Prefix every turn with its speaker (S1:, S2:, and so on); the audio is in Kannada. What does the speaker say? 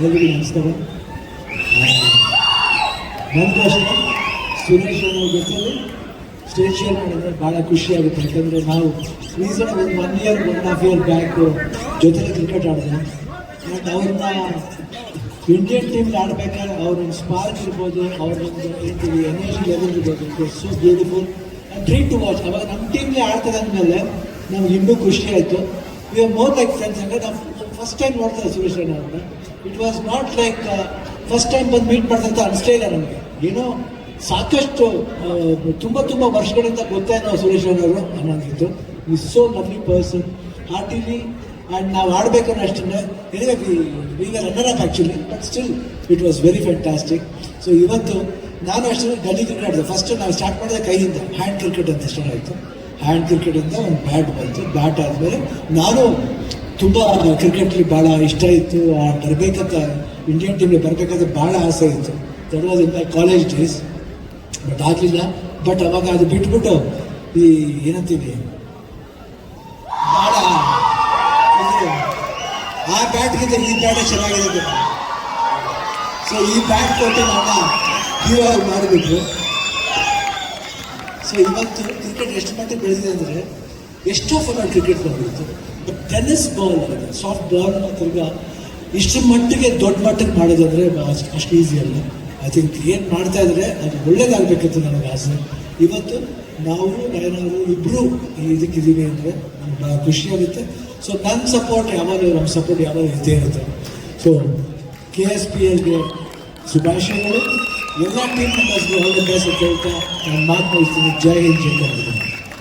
S1: ಎಲ್ರಿಗೂ ನಮಸ್ಕಾರ. ನನ್ನ ಸುರೇಶ್ ಅವ್ರ ಜೊತೆಲಿ ಸ್ಟೇಜ್ ಶೇರ್ ಮಾಡಿದ್ರೆ ಭಾಳ ಖುಷಿ ಆಗುತ್ತೆ. ಯಾಕಂದರೆ ನಾವು ರೀಸೆಂಟ್ ಒಂದು one year one half year back ಜೊತೆಲಿ ಕ್ರಿಕೆಟ್ ಆಡಿದೆ ಬಟ್ ಅವ್ರನ್ನ ಇಂಡಿಯನ್ ಟೀಮ್ ಆಡಬೇಕಾದ್ರೆ ಅವ್ರೊಂದು ಸ್ಪಾರ್ಕ್ ಇರ್ಬೋದು ಅವ್ರೊಂದು ಹೇಳ್ತೀವಿ ಎನರ್ಜಿ ಲೆವೆಲ್ ಇರ್ಬೋದು. It so beautiful treat to watch ಅವಾಗ ನಮ್ಮ ಟೀಮ್ಗೆ ಆಡ್ತಾರೆ ಅಂದಮೇಲೆ ನಮ್ಗೆ ಇನ್ನೂ ಖುಷಿ ಆಯಿತು. We are more like friends ಅಂದರೆ ನಾವು ಫಸ್ಟ್ ಟೈಮ್ ನೋಡ್ತಾರೆ ಸುರೇಶ್ ರೈನ್ ಅವ್ರನ್ನ. It was not like first time ಬಂದು ಮೀಟ್ ಮಾಡಿದಂತ ಅನಿಸ್ತೇ ಇಲ್ಲ ನಮಗೆ. ಏನೋ ಸಾಕಷ್ಟು ತುಂಬ ತುಂಬ ವರ್ಷಗಳಿಂದ ಗೊತ್ತೇ ನಾವು ಸುರೇಶ್ ಅವರು ಅನ್ನೋದಿತ್ತು is so lovely person heartily and ನಾವು ಆಡಬೇಕನ್ನೋ ಅಷ್ಟೇ ಎನಿವೆ ಈಗ runner up actually but still it was very fantastic so ಇವತ್ತು ನಾನು ಅಷ್ಟೇ ಗಲ್ಲಿ ಕ್ರಿಕೆಟ್ ಆಡಿದೆ. ಫಸ್ಟ್ ನಾವು ಸ್ಟಾರ್ಟ್ ಮಾಡಿದ ಕೈಯಿಂದ. ಹ್ಯಾಂಡ್ ಕ್ರಿಕೆಟ್ ಅಂತ ಸ್ಟಾರ್ಟ್ ಆಯಿತು. ಹ್ಯಾಂಡ್ ಕ್ರಿಕೆಟಿಂದ ಒಂದು ಬ್ಯಾಟ್ ಬಂತು. ಬ್ಯಾಟ್ ಆದಮೇಲೆ ನಾನು ತುಂಬ ಕ್ರಿಕೆಟ್ಲಿ ಭಾಳ ಇಷ್ಟ ಇತ್ತು. ಆ ಬರಬೇಕಂತ ಇಂಡಿಯನ್ ಟೀಮ್ಗೆ ಬರಬೇಕಂತ ಭಾಳ ಆಸೆ ಇತ್ತು. That in my college days but ಆಗಲಿಲ್ಲ. ಬಟ್ ಅವಾಗ ಅದು ಬಿಟ್ಬಿಟ್ಟು ಈ ಏನಂತೀವಿ ಭಾಳ ಆ ಬ್ಯಾಟ್ಗಿಂತ ಈ ಬ್ಯಾಟೇ ಚೆನ್ನಾಗಿದೆ ಸೊ ಈ ಬ್ಯಾಟ್ ಕೊಟ್ಟು ನನ್ನ ಹೀರೋ ಮಾಡಿಬಿಟ್ರು. ಸೊ ಇವತ್ತು ಕ್ರಿಕೆಟ್ ಎಷ್ಟು ಮಟ್ಟಿಗೆ ಬೆಳೆದಿದೆ ಅಂದರೆ, ಎಷ್ಟೋ ಫಲ cricket but tennis ball soft ball ತಿರ್ಗಾ ಇಷ್ಟು ಮಟ್ಟಿಗೆ ದೊಡ್ಡ ಮಟ್ಟಕ್ಕೆ ಮಾಡೋದು ಅಂದರೆ ಅಷ್ಟು ಈಸಿ ಅಲ್ಲ. ಐ ಥಿಂಕ್ ಏನು ಮಾಡ್ತಾ ಇದ್ರೆ ಅದು ಒಳ್ಳೇದಾಗಬೇಕಿತ್ತು ನನಗೆ ಆಸೆ. ಇವತ್ತು ನಾವು ನಯನವರು ಇಬ್ಬರು ಇದಕ್ಕಿದ್ದೀವಿ ಅಂದರೆ ನಮ್ಗೆ ಭಾಳ ಖುಷಿಯಾಗುತ್ತೆ ಸೊ ನನ್ನ ಸಪೋರ್ಟ್ ಯಾವಾಗಲೂ ನಮ್ಮ ಸಪೋರ್ಟ್ ಯಾವಾಗಲೂ ಇದ್ದೇ ಇರುತ್ತೆ. ಸೊ ಕೆ ಎಸ್ ಪಿ ಎಲ್ಗೆ ಶುಭಾಶಯಗಳು. ಎಲ್ಲ ಟೀಮ್ ಮೆಂಬರ್ಸ್ಗೆ ಹೋಗಿ ಕೇಳ್ತಾ ನಾನು ಮಾತು ಮುಗಿಸ್ತೀನಿ ಜೈ ಹಿಂದ್, ಜೈ